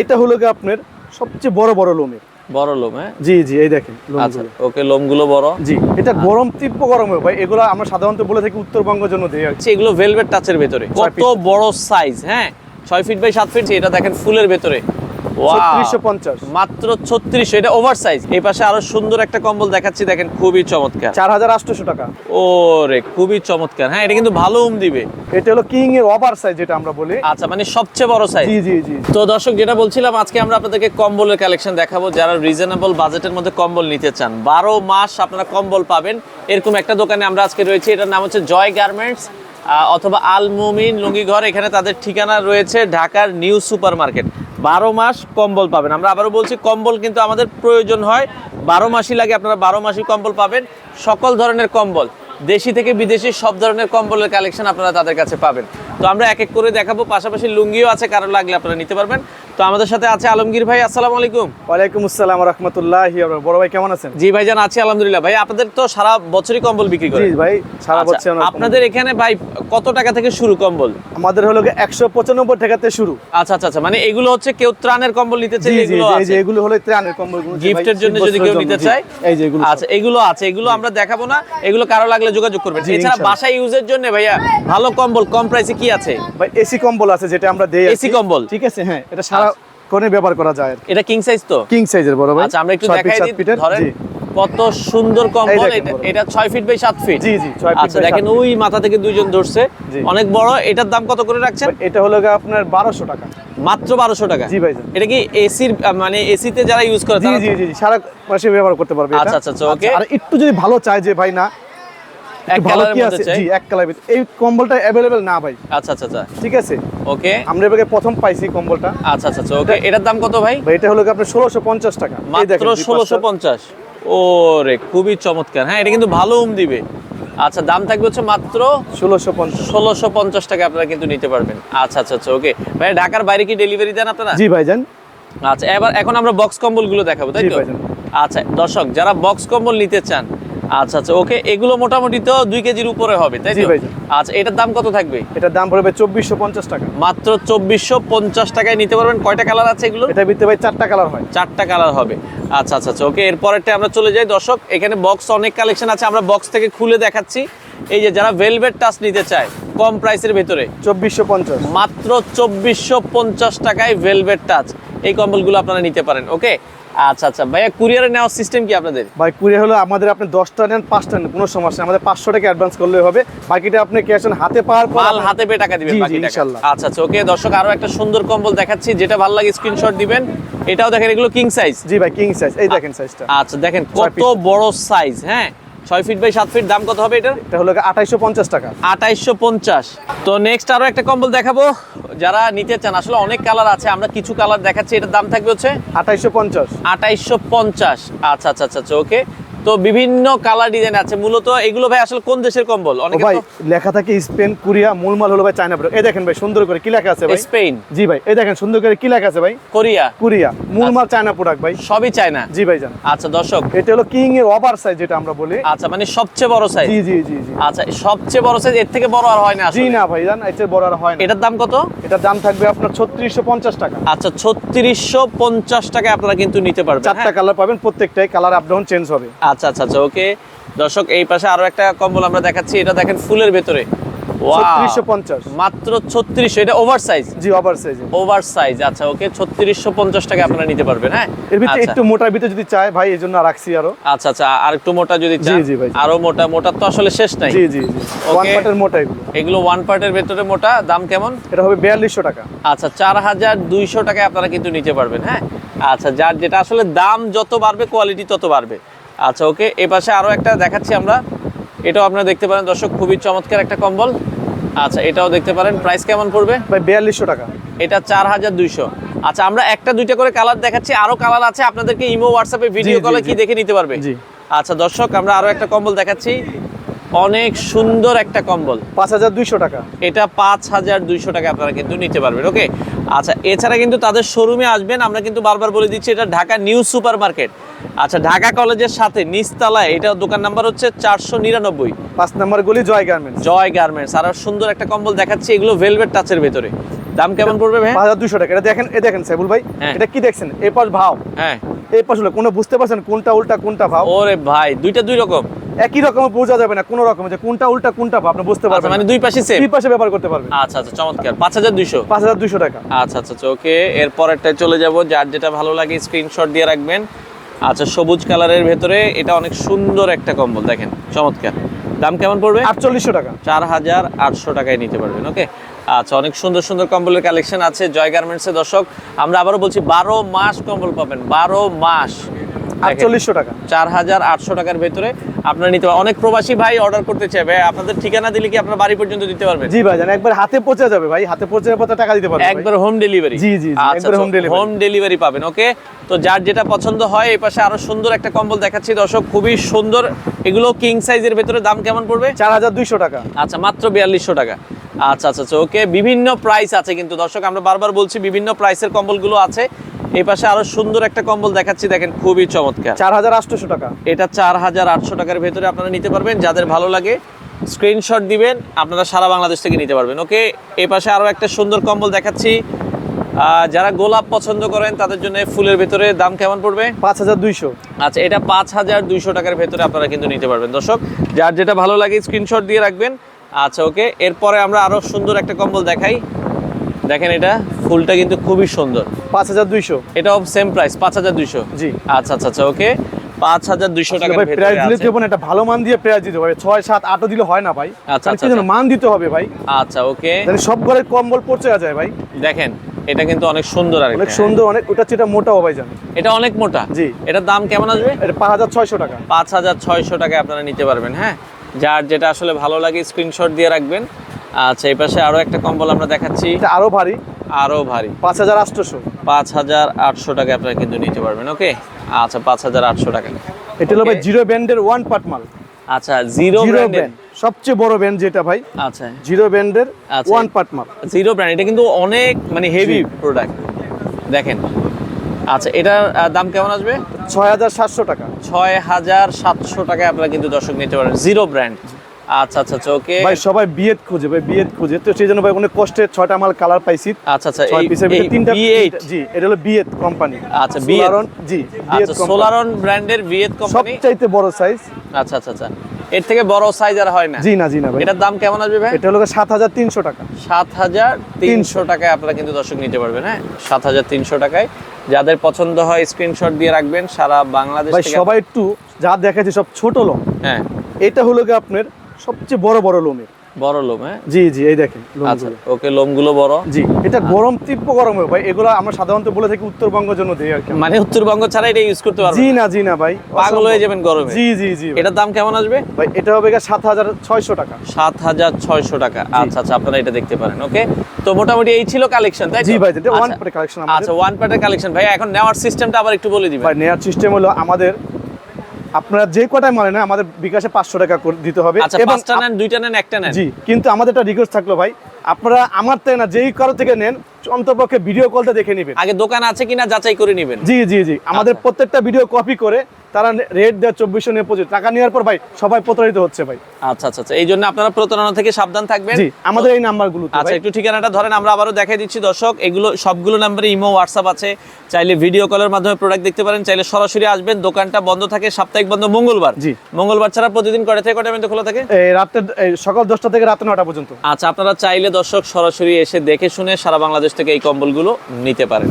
এটা হলো গিয়ে আপনার সবচেয়ে বড় বড় লোমের বড় লোম হ্যাঁ? জি জি এই দেখেন আচ্ছা ওকে লোমগুলো বড়। জি এটা গরম তীব্র গরম হয় ভাই। এগুলো আমরা সাধারণত বলে থাকি উত্তরবঙ্গের জন্য দেয় হচ্ছে আচ্ছা, এগুলো ভেলভেট টাচের ভেতরে। কত বড় সাইজ হ্যাঁ? ছয় ফিট বাই সাত ফিট এটা দেখেন ফুলের ভেতরে। মাত্র ছত্রিশশো এটা ওভার সাইজ এই পাশে আরও সুন্দর একটা কম্বল দেখাচ্ছি দেখেন খুবই চমৎকার। চার হাজার আটশোশো টাকা। ও রে খুবই চমৎকার। হ্যাঁ এটা কিন্তু ভালো উম দিবে। এটা হলো কিং এর ওভার সাইজ যেটা আমরা বলি। আচ্ছা মানে সবচেয়ে বড় সাইজ জি জি জি। তো দর্শক যেটা বলছিলাম আজকে আমরা আপনাদেরকে কম্বলের কালেকশন দেখাবো। যারা রিজনেবল বাজেটের মধ্যে কম্বল নিতে চান বারো মাস আপনারা কম্বল পাবেন। এরকম একটা দোকানে আমরা আজকে রয়েছি এটার নাম হচ্ছে জয় গার্মেন্টস অথবা আল মুমিন লুঙ্গিঘর। এখানে তাদের ঠিকানা রয়েছে ঢাকার নিউ সুপার মার্কেট বারো মাস কম্বল পাবেন। আমরা আবারও বলছি, কম্বল কিন্তু আমাদের প্রয়োজন হয়। বারো মাসই লাগে, আপনারা বারো মাসই কম্বল পাবেন। সকল ধরনের কম্বল, দেশি থেকে বিদেশি সব ধরনের কম্বলের কালেকশন আপনারা তাদের কাছে পাবেন। তো আমরা এক এক করে দেখাবো, পাশাপাশি লুঙ্গিও আছে, কারও লাগলে আপনারা নিতে পারবেন। তো আমাদের সাথে আছে আলমগীর ভাই আসসালামু আলাইকুম। ওয়ালাইকুম আসসালাম রহমতুল্লাহ বড় ভাই কেমন আছেন? জি ভাইজান আছি আলহামদুলিল্লাহ। ভাই আপনাদের তো সারা বছরই কম্বল বিক্রি জি করেন ভাই সারা আচ্ছা, বছর আপনাদের এখানে ভাই কত টাকা থেকে শুরু কম্বল? আমাদের হলো একশো পঁচানব্বই টাকাতে শুরু। আচ্ছা আচ্ছা আচ্ছা মানে এগুলো হচ্ছে কেউ ত্রাণের কম্বল নিতে জি এগুলো জি, এই আছে? যে এগুলো হলো ত্রাণের ভাই গিফটের জন্য যদি কেউ নিতে চায়? এই যে এগুলো। আচ্ছা এগুলো আছে এগুলো আমরা দেখাবো না। এগুলো কারও লাগলে যোগাযোগ করবেন। এছাড়া। বাসায় ইউজের জন্য ভাইয়া ভালো কম্বল কম প্রাইসে কি আছে? ভাই এসি কম্বল আছে যেটা আমরা দেই এসি কম্বল? ঠিক আছে হ্যাঁ এটা সারা কোণে ব্যবহার করা যায় এটা কিং সাইজ তো? কিং সাইজের বড় ভাই। আচ্ছা আমরা একটু দেখাই দিই ধরেন কত সুন্দর কম্বল এটা- এটা 6 ফিট বাই 7 ফিট জি জি ছয় ফিট আচ্ছা দেখেন ওই মাথা থেকে দুইজন ধরছে। অনেক বড় এটার দাম কত করে রাখছেন? এটা হলো গিয়ে আপনার বারোশো টাকা। মাত্র 1200 টাকা। জি ভাই এটা কি এসির মানে এসিতে যারা ইউজ করে জি তারা? জি জি জি, সারা মাসে ব্যবহার করতে পারবে এটা। আচ্ছা, আচ্ছা, আচ্ছা, okay. আর একটু যদি ভালো চায় যে ভাই না ভালো কি আছে? জি এক কালার এই কম্বলটা অ্যাভেলেবেল না ভাই। আচ্ছা আচ্ছা আচ্ছা। ঠিক আছে? ওকে। আমরা এবারে প্রথম পাইছি কম্বলটা। আচ্ছা আচ্ছা আচ্ছা ওকে। এটার দাম কত ভাই? ভাই এটা হলো আপনার টাকা। মাত্র খুবই চমৎকার। হ্যাঁ এটা কিন্তু ভালো উম দিবে। আচ্ছা দাম থাকবে হচ্ছে মাত্র ষোলোশো পঞ্চাশ। ষোলোশো পঞ্চাশ টাকা আপনারা কিন্তু নিতে পারবেন। আচ্ছা আচ্ছা আচ্ছা ওকে। ভাই ঢাকার বাইরে কি ডেলিভারি দেন আপনারা? জি ভাইজান। আচ্ছা এবার এখন আমরা বক্স কম্বলগুলো দেখাবো তাই তো? আচ্ছা দর্শক যারা বক্স কম্বল নিতে চান আচ্ছা আচ্ছা ওকে এগুলো মোটামুটি তো দুই কেজির উপরে হবে তাই তো? আচ্ছা এটার দাম কত থাকবে? এটার দাম পড়বে চব্বিশশো পঞ্চাশ টাকা। মাত্র চব্বিশশো পঞ্চাশ টাকায় নিতে পারবেন। কয়টা কালার আছে এগুলো? এটা ভিতরে ভাই চারটা কালার হয়। চারটা কালার হবে। আচ্ছা আচ্ছা আচ্ছা ওকে এরপরেরটা আমরা চলে যাই। দর্শক এখানে বক্স অনেক কালেকশন আছে আমরা বক্স থেকে খুলে দেখাচ্ছি। এই যে যারা ভেলভেট টাচ নিতে চায় কম প্রাইসের ভেতরে। চব্বিশশো পঞ্চাশ। মাত্র চব্বিশশো পঞ্চাশ টাকায় ভেলভেট টাচ এই কম্বলগুলো আপনারা নিতে পারেন ওকে? আচ্ছা আচ্ছা। ভাইয়া কুরিয়ারে নেওয়ার সিস্টেম কি আপনাদের? ভাই কুরিয়ার হলো আমাদের আপনি দশটা নেন পাঁচটা নেন কোনো সমস্যা নেই। আমাদের পাঁচশো টাকা অ্যাডভান্স করলে হবে। বাকিটা আপনি ক্যাশ অন হাতে পাওয়ার পর মাল হাতে পেয়ে টাকা দিবেন বাকি। আচ্ছা আচ্ছা। ওকে দর্শক আরও একটা সুন্দর কম্বল দেখাচ্ছি। যেটা ভালো লাগে স্ক্রিনশট দিবেন। এটাও দেখেন এগুলো কিং সাইজ জি ভাই কিং সাইজ এই দেখেন সাইজটা আচ্ছা দেখেন কত বড় সাইজ হ্যাঁ? ছয় ফিট বাই সাত ফিট দাম কত হবে এটার? এটা হলো আঠাইশো পঞ্চাশ টাকা। আঠাইশশো পঞ্চাশ। তো নেক্সট আরও একটা কম্বল দেখাবো। যারা নিতে চান আসলে অনেক কালার আছে আমরা কিছু কালার দেখাচ্ছি এটার দাম থাকবে হচ্ছে আঠাইশো পঞ্চাশ। আঠাইশশো পঞ্চাশ। আচ্ছা আচ্ছা আচ্ছা আচ্ছা ওকে তো বিভিন্ন কালার ডিজাইন আছে। মূলত এগুলো ভাই আসলে কোন দেশের কম্বল? অনেকে ভাই লেখা থাকে স্পেন কোরিয়া মূল মাল হলো ভাই চায়না প্রোডাক্ট এই দেখেন ভাই সুন্দর করে কি লেখা আছে ভাই? স্পেন। জি ভাই এই দেখেন সুন্দর করে কি লেখা আছে ভাই? কোরিয়া। কোরিয়া মূল মাল চায়না প্রোডাক্ট ভাই। সবই চায় না জি ভাই জান। আচ্ছা দর্শক। এটা হলো কিং এর ওভার সাইজ যেটা আমরা বলি। আচ্ছা মানে সবচেয়ে বড় সাইজ জি জি জি জি। আচ্ছা সবচেয়ে বড় সাইজ এর থেকে বড় আর হয় না জি না ভাই জান এর বড় আর হয় না। এটার দাম কত? এটার দাম থাকবে আপনার ছত্রিশশো পঞ্চাশ টাকা। আচ্ছা ছত্রিশশো পঞ্চাশ টাকায় আপনারা কিন্তু নিতে পারবেন চারটা হ্যাঁ? কালার পাবেন প্রত্যেকটাই কালার আপ ডাউন চেঞ্জ হবে। আচ্ছা আচ্ছা আচ্ছা ওকে। দর্শক এই পাশে আরও একটা কম্বল আমরা দেখাচ্ছি। এটা দেখেন ফুলের ভেতরে। Wow! পঞ্চাশ। মাত্র ছত্রিশশো। এটা ওভার সাইজ জি ওভার সাইজ ওভার সাইজ আচ্ছা ওকে। ছত্রিশশো পঞ্চাশ টাকা আপনারা নিতে পারবেন হ্যাঁ? এর ভিতরে আচ্ছা। একটু মোটার ভিতরে যদি চায় ভাই এই জন্য রাখছি আরও। আচ্ছা আচ্ছা আর একটু মোটা যদি জি, ভাই। আরও মোটা। মোটা তো আসলে শেষ নাই। জি জি জি। ওয়ান পার্টের মোটা এগুলো। এগুলো ওয়ান পার্টের ভেতরে মোটা। দাম কেমন? এটা হবে বিয়াল্লিশশো টাকা। আচ্ছা চার হাজার দুইশো টাকায় আপনারা কিন্তু নিতে পারবেন হ্যাঁ? আচ্ছা যার যেটা আসলে দাম যত বাড়বে কোয়ালিটি তত বাড়বে। আচ্ছা ওকে এ পাশে আরও একটা দেখাচ্ছি আমরা। এটাও আপনারা দেখতে পারেন দর্শক খুবই চমৎকার একটা কম্বল। আচ্ছা এটাও দেখতে পারেন প্রাইস কেমন পড়বে? বিয়াল্লিশশো টাকা। এটা চার হাজার দুইশো। আচ্ছা আমরা একটা দুইটা করে কালার দেখাচ্ছি আরও কালার আছে আপনাদেরকে ইমো হোয়াটসঅ্যাপে ভিডিও কলে। কি দেখে নিতে পারবে? জি। আচ্ছা দর্শক আমরা আরও একটা কম্বল দেখাচ্ছি। অনেক সুন্দর একটা কম্বল। পাঁচ হাজার দুইশো টাকা। এটা পাঁচ হাজার দুইশো টাকা আপনারা কিন্তু নিতে পারবেন ওকে? আচ্ছা এছাড়া কিন্তু তাদের শোরুমে আসবেন। আমরা কিন্তু বারবার বলে দিচ্ছি এটা ঢাকা নিউ সুপার মার্কেট আচ্ছা ঢাকা কলেজের সাথে নিচতলায় এটা দোকান নাম্বার হচ্ছে চারশো নিরানব্বই। পাঁচ নাম্বার গলি জয় গার্মেন্টস। জয় গার্মেন্টস। আর সুন্দর একটা কম্বল দেখাচ্ছি এগুলো ভেলভেট টাচের ভেতরে। দাম কেমন পড়বে ভাই হাজার দুশো টাকা। এটা দেখেন এ দেখেন সাইবুল ভাই হ্যাঁ। এটা কি দেখছেন? এই পাশ ভাও। হ্যাঁ। এই পাশ কোনো বুঝতে পারছেন কোনটা উল্টা কোনটা ভাও? ওরে ভাই দুইটা দুই রকম। একই রকম বোঝা যাবে না কোনো রকম যে কোনটা উল্টা কোনটা আপনি বুঝতে আচ্ছা পারবেন মানে দুই পাশে সেম দুই পাশে ব্যবহার করতে পারবেন। আচ্ছা আচ্ছা চমৎকার। পাঁচ হাজার দুইশো? পাঁচ হাজার দুশো টাকা। আচ্ছা আচ্ছা আচ্ছা ওকে এর পরেরটায় চলে যাব যার যেটা ভালো লাগে স্ক্রিনশট দিয়ে রাখবেন। আচ্ছা সবুজ কালারের ভেতরে এটা অনেক সুন্দর একটা কম্বল দেখেন চমৎকার। দাম কেমন পড়বে? আটচল্লিশশো টাকা। চার হাজার আটশো টাকায় নিতে পারবেন ওকে আচ্ছা অনেক সুন্দর সুন্দর কম্বলের কালেকশন আছে জয় গার্মেন্টসের দর্শক। আমরা আবারও বলছি বারো মাস কম্বল পাবেন বারো মাস। আটচল্লিশশো টাকা। চার হাজার আটশো টাকার ভেতরে আপনারা নিতে পারেন অনেক প্রবাসী ভাই অর্ডার করতে চাই ভাই আপনাদের ঠিকানা দিলে কি আপনার বাড়ি পর্যন্ত দিতে পারবেন? জি ভাই একবার হাতে পৌঁছে যাবে ভাই। হাতে পৌঁছে যাওয়ার টাকা দিতে পারবে একবার হোম ডেলিভারি জি, জি, জি, একবারে home হোম ডেলিভারি পাবেন ওকে তো যার যেটা পছন্দ হয় এই পাশে আরও সুন্দর একটা কম্বল দেখাচ্ছি। দর্শক খুবই সুন্দর। এগুলো কিং সাইজের ভেতরে দাম কেমন পড়বে? চার হাজার দুইশো টাকা। আচ্ছা মাত্র বিয়াল্লিশশো টাকা। আচ্ছা আচ্ছা আচ্ছা ওকে বিভিন্ন প্রাইস আছে কিন্তু। দর্শক আমরা বারবার বলছি বিভিন্ন প্রাইসের কম্বলগুলো আছে। এই পাশে আরও সুন্দর একটা কম্বল দেখাচ্ছি দেখেন খুবই চমৎকার। চার হাজার আটশোশো টাকা। এটা চার হাজার আটশো টাকার ভেতরে আপনারা নিতে পারবেন যাদের ভালো লাগে স্ক্রিনশট দিবেন আপনারা সারা বাংলাদেশ থেকে নিতে পারবেন। ওকে এই পাশে আরও একটা সুন্দর কম্বল দেখাচ্ছি। যারা গোলাপ পছন্দ করেন তাদের জন্য ফুলের ভেতরে দাম কেমন পড়বে? পাঁচ হাজার দুইশো। আচ্ছা এটা পাঁচ হাজার দুইশো টাকার ভেতরে আপনারা কিন্তু নিতে পারবেন। দর্শক যার যেটা ভালো লাগে স্ক্রিনশট দিয়ে রাখবেন। আচ্ছা ওকে এরপরে আমরা আরও সুন্দর একটা কম্বল দেখাই। দেখেন এটা ফুলটা কিন্তু খুবই সুন্দর। পাঁচ হাজার দুইশো। এটাও সেম প্রাইস পাঁচ হাজার দুইশো। জি। আচ্ছা আচ্ছা আচ্ছা ওকে পাঁচ হাজার দুইশো টাকার ভাই প্রাইস দিলে দেবো না একটা ভালো মান দিয়ে প্রাইস দিতে হবে ছয় সাত আটও দিলে হয় না ভাই। আচ্ছা, আচ্ছা, আচ্ছা। মান দিতে হবে ভাই? আচ্ছা ওকে সব ঘরের কম্বল পড়ছে যায় ভাই। দেখেন এটা কিন্তু অনেক সুন্দর আর অনেক সুন্দর অনেক ওটা যেটা মোটাও ভাই জান। এটা অনেক মোটা। জি। এটার দাম কেমন আসবে? এটা পাঁচ হাজার ছয়শো টাকা। পাঁচ হাজার ছয়শো টাকায় আপনারা নিতে পারবেন হ্যাঁ? যার যেটা আসলে ভালো লাগে স্ক্রিনশট দিয়ে রাখবেন। আচ্ছা এই পাশে আরও একটা কম্বল আমরা দেখাচ্ছি। এটা আরও ভারী। আরও ভারী। পাঁচ হাজার আটশোশো পাঁচ হাজার আটশো টাকায় আপনারা কিন্তু নিতে পারবেন ওকে? আচ্ছা পাঁচ হাজার আটশো টাকা। এটা হলো ভাই জিরো ব্যান্ডের ওয়ান পার্ট মাল। আচ্ছা জিরো জিরো ব্যান্ড সবচেয়ে বড় ব্যান্ড যেটা ভাই আচ্ছা। জিরো ব্যান্ডের আচ্ছা। ওয়ান পার্ট মাল। জিরো ব্র্যান্ড এটা কিন্তু অনেক মানে হেভি প্রোডাক্ট দেখেন। আচ্ছা এটার দাম কেমন আসবে? ছয় হাজার সাতশো টাকা। ছয় হাজার সাতশো টাকায় আপনারা কিন্তু দর্শক নিতে পারেন জিরো ব্র্যান্ড। আচ্ছা আচ্ছা আচ্ছা ওকে। ভাই সবাই বিয়েত খুঁজে ভাই বিয়েত খুঁজে। তো সেই জন্য ভাই অনেক কষ্টে ছয়টা মাল কালার পাইছি। আচ্ছা আচ্ছা ছয় পিসের ভিতরে তিনটা B8 জি এটা হলো বিয়েত কোম্পানি আচ্ছা, বিয়েত। জি আচ্ছা সোলারন ব্র্যান্ডের ভিয়েত কোম্পানি সবচাইতে বড় সাইজ আচ্ছা আচ্ছা আচ্ছা। এর থেকে বড় সাইজ আর হয় না? জি না জি না ভাই। এটার দাম কেমন আসবে ভাই? এটা হলো সাত হাজার তিনশো টাকা। সাত হাজার তিনশো টাকায় আপনারা কিন্তু দর্শক নিতে পারবেন হ্যাঁ? সাত হাজার তিনশো টাকায়। যাদের পছন্দ হয় স্ক্রিনশট দিয়ে রাখবেন সারা বাংলাদেশ ভাই থেকে সবাই একটু যা দেখাচ্ছি সব ছোট লোম হ্যাঁ। এটা হলো গিয়ে আপনার সবচেয়ে বড় বড় লোমের বড় লোম হ্যাঁ? জি জি এই দেখেন আচ্ছা। ওকে লোমগুলো বড়। জি এটা গরম তীব্র গরম হয় ভাই এগুলো আমরা সাধারণত বলে থাকি উত্তরবঙ্গের জন্য দিই আর কি মানে উত্তরবঙ্গ ছাড়া এটা ইউজ করতে পারবেন জি না? জি না ভাই পাগল হয়ে যাবেন গরমে। জি জি জি। এটার দাম কেমন আসবে? ভাই এটা হবে সাত হাজার ছয়শো টাকা। সাত হাজার ছয়শো টাকা। আচ্ছা আচ্ছা আপনারা এটা দেখতে পারেন ওকে? তো মোটামুটি এই ছিল কালেকশন তাই জি ভাই এটা ওয়ান আচ্ছা। কালেকশন আমাদের। আচ্ছা ওয়ান পার্টের কালেকশন ভাই এখন নেওয়ার সিস্টেমটা আবার একটু বলে দিবেন। ভাই নেওয়ার সিস্টেম হলো আমাদের আপনারা যে কটাই মানে না আমাদের বিকাশে পাঁচশো টাকা দিতে হবে। আচ্ছা এবং দুইটা নেন একটা নেন? জি কিন্তু আমাদের একটা রিকোয়েস্ট থাকল ভাই আপনারা আমার থেকে না যেই কারও থেকে নেন অন্তপক্ষে ভিডিও কলটা দেখে নেবেন। আগে দোকান আছে কিনা যাচাই করে নেবেন। জি জি জি আমাদের আচ্ছা। প্রত্যেকটা ভিডিও কপি করে তারা রেট দেয় চব্বিশশো নিয়ে পঁচিশ টাকা নেওয়ার পর ভাই সবাই প্রতারিত হচ্ছে ভাই। আচ্ছা আচ্ছা আচ্ছা। এই জন্য আপনারা প্রতারণা থেকে সাবধান থাকবেন। জি আমাদের এই নাম্বারগুলো আচ্ছা একটু ঠিকানাটা ধরেন আমরা আবারও দেখাই দিচ্ছি দর্শক। এগুলো সবগুলো নাম্বারে ইমো হোয়াটসঅ্যাপ আছে। চাইলে ভিডিও কলের মাধ্যমে প্রোডাক্ট দেখতে পারেন চাইলে সরাসরি আসবেন। দোকানটা বন্ধ থাকে সাপ্তাহিক বন্ধ মঙ্গলবার। জি। মঙ্গলবার ছাড়া প্রতিদিন কটা থেকে কটা পর্যন্ত খোলা থাকে? এই রাতে সকাল দশটা থেকে রাত নটা পর্যন্ত। আচ্ছা আপনারা চাইলে দর্শক সরাসরি এসে দেখে শুনে সারা বাংলাদেশ থেকে এই কম্বলগুলো নিতে পারেন।